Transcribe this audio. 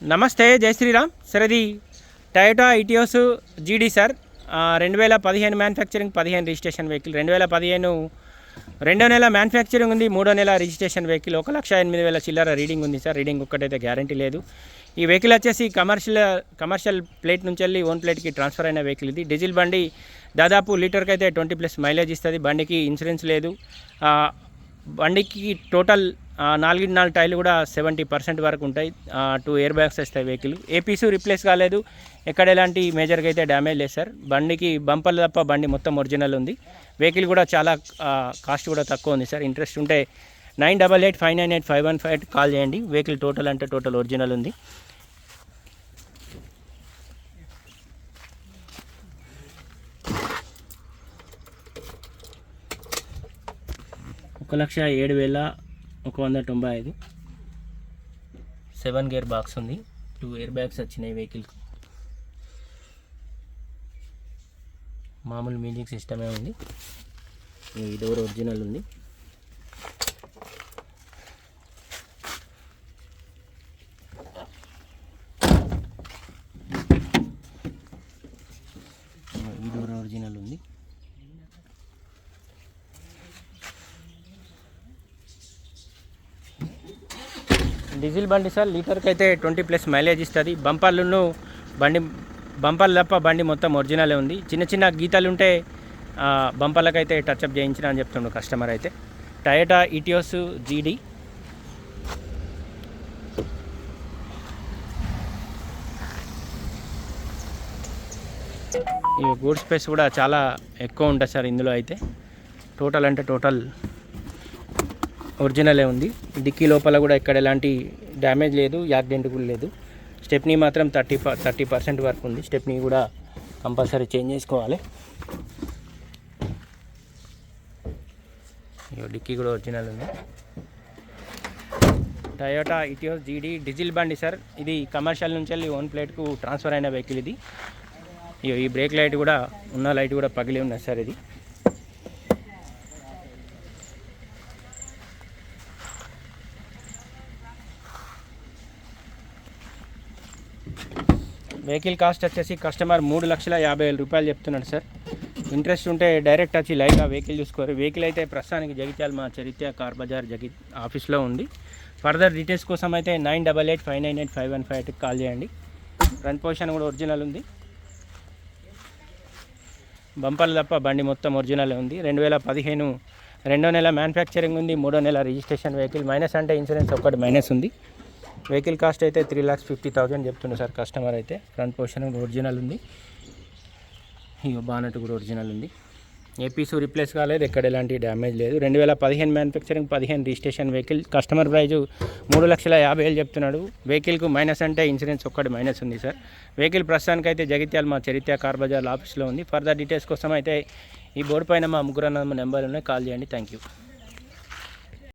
నమస్తే జై శ్రీరామ్. సార్ ఇది టయోటా ఇటియోస్ జీడీ సార్. రెండు వేల పదిహేను మ్యానుఫ్యాక్చరింగ్ పదిహేను రిజిస్ట్రేషన్ వెహికల్ రెండు వేల పదిహేను రెండో నెల మ్యానుఫ్యాక్చరింగ్ ఉంది మూడో నెల రిజిస్ట్రేషన్ వెహికల్ ఒక లక్ష ఎనిమిది వేల చిల్లర రీడింగ్ ఉంది సార్. రీడింగ్ ఒక్కటైతే గ్యారంటీ లేదు. ఈ వెహికల్ వచ్చేసి కమర్షియల్ కమర్షియల్ ప్లేట్ నుంచి వెళ్ళి ఓన్ ప్లేట్కి ట్రాన్స్ఫర్ అయిన వెహికల్ ఇది. డీజిల్ బండి దాదాపు లీటర్కి అయితే ట్వంటీ ప్లస్ మైలేజ్ ఇస్తుంది. బండికి ఇన్సూరెన్స్ లేదు. బండికి టోటల్ నాలుగింటి నాలుగు నాలుగు టైర్లు కూడా సెవెంటీ పర్సెంట్ వరకు ఉంటాయి. టూ ఇయర్ బ్యాగ్స్ వస్తాయి వెహికల్. ఏ పీసు రిప్లేస్ కాలేదు. ఎక్కడ ఎలాంటి మేజర్గా అయితే డ్యామేజ్ లేదు సార్. బండికి బంపర్లు తప్ప బండి మొత్తం ఒరిజినల్ ఉంది. వెహికల్ కూడా చాలా కాస్ట్ కూడా తక్కువ ఉంది సార్. ఇంట్రెస్ట్ ఉంటే nine double eight five nine eight five one five call చేయండి. వెహికల్ టోటల్ అంటే టోటల్ ఒరిజినల్ ఉంది. ఒక లక్ష ఏడు వేల ఒక వంద తొంభై ఐదు. సెవెన్ గేర్ బాక్స్ ఉంది. టూ ఇయర్ బ్యాగ్స్ వచ్చినాయి వెహికల్కి మామూలు మ్యూజిక్ సిస్టమే ఉంది. ఈ డోర్ ఒరిజినల్ ఉంది ఈ డోర్ ఒరిజినల్ ఉంది డీజిల్ బండి సార్ లీటర్కి అయితే ట్వంటీ ప్లస్ మైలేజ్ ఇస్తుంది. బంపర్లను బండి బంపర్లు తప్ప బండి మొత్తం ఒరిజినలే ఉంది. చిన్న చిన్న గీతలు ఉంటే బంపర్లకైతే టచ్అప్ చేయించిన అని చెప్తుండు కస్టమర్ అయితే. టయోటా ఇటియోస్ జీడీ ఈ గూడ్ స్పేస్ కూడా చాలా ఎక్కువ ఉంటుంది సార్ ఇందులో అయితే. టోటల్ అంటే టోటల్ ఒరిజినలే ఉంది. డిక్కీ లోపల కూడా ఇక్కడ ఎలాంటి డ్యామేజ్ లేదు యాక్సిడెంట్ కూడా లేదు. స్టెప్నీ మాత్రం థర్టీ థర్టీ పర్సెంట్ వరకు ఉంది. స్టెప్నీ కూడా కంపల్సరీ చేంజ్ చేసుకోవాలి. డిక్కీ కూడా ఒరిజినల్ ఉంది. టయోటా ఇటియోస్ జీడీ డీజిల్ బండి సార్. ఇది కమర్షియల్ నుంచి వెళ్ళి ఓన్ ప్లేట్కు ట్రాన్స్ఫర్ అయిన వెహికల్ ఇది. ఈ బ్రేక్ లైట్ కూడా ఉన్న లైట్ కూడా పగిలి ఉన్నది సార్ ఇది. వెహికల్ కాస్ట్ వచ్చేసి కస్టమర్ మూడు లక్షల యాభై వేల రూపాయలు చెప్తున్నాడు సార్. ఇంట్రెస్ట్ ఉంటే డైరెక్ట్ వచ్చి లైవ్గా వెహికల్ చూసుకోరు. వెహికల్ అయితే ప్రస్తుతానికి జగిత్యాల మా చరిత్ర కార్ బజార్ జగి ఆఫీస్లో ఉంది. ఫర్దర్ డీటెయిల్స్ కోసం అయితే nine double eight five nine eight five one five ఎయిట్కి కాల్ చేయండి. ఫ్రంట్ పొజిషన్ కూడా ఒరిజినల్ ఉంది. బంపర్లు తప్ప బండి మొత్తం ఒరిజినల్ ఉంది. రెండు వేల పదిహేను రెండో నెల మ్యానుఫ్యాక్చరింగ్ ఉంది. మూడో నెల రిజిస్ట్రేషన్ వెహికల్. మైనస్ అంటే ఇన్సూరెన్స్ ఒక్కటి మైనస్ ఉంది. వెహికల్ కాస్ట్ అయితే త్రీ ల్యాక్స్ ఫిఫ్టీ థౌసండ్ చెప్తుంది సార్ కస్టమర్ అయితే. ఫ్రంట్ పోర్షన్ కూడా ఒరిజినల్ ఉంది. ఇగో బానట్ కూడా ఒరిజినల్ ఉంది. ఏ పీసు రిప్లేస్ కాలేదు ఎక్కడ ఎలాంటి డ్యామేజ్ లేదు. రెండు వేల పదిహేను మ్యానుఫ్యాక్చరింగ్ పదిహేను రిజిస్ట్రేషన్ వెహికల్ కస్టమర్ ప్రైజ్ మూడు లక్షల యాభై వేలు చెప్తున్నాడు. వెహికల్కు మైనస్ అంటే ఇన్సూరెన్స్ ఒక్కటి మైనస్ ఉంది సార్. వెహికల్ ప్రస్తుతానికి అయితే జగిత్యాల మా చరిత్ర కార్ బజార్ ఆఫీస్లో ఉంది. ఫర్దర్ డీటెయిల్స్ కోసం అయితే ఈ బోర్డు పైన మా ముగ్గురు నెంబర్ ఉన్నాయి. కాల్ చేయండి. Thank you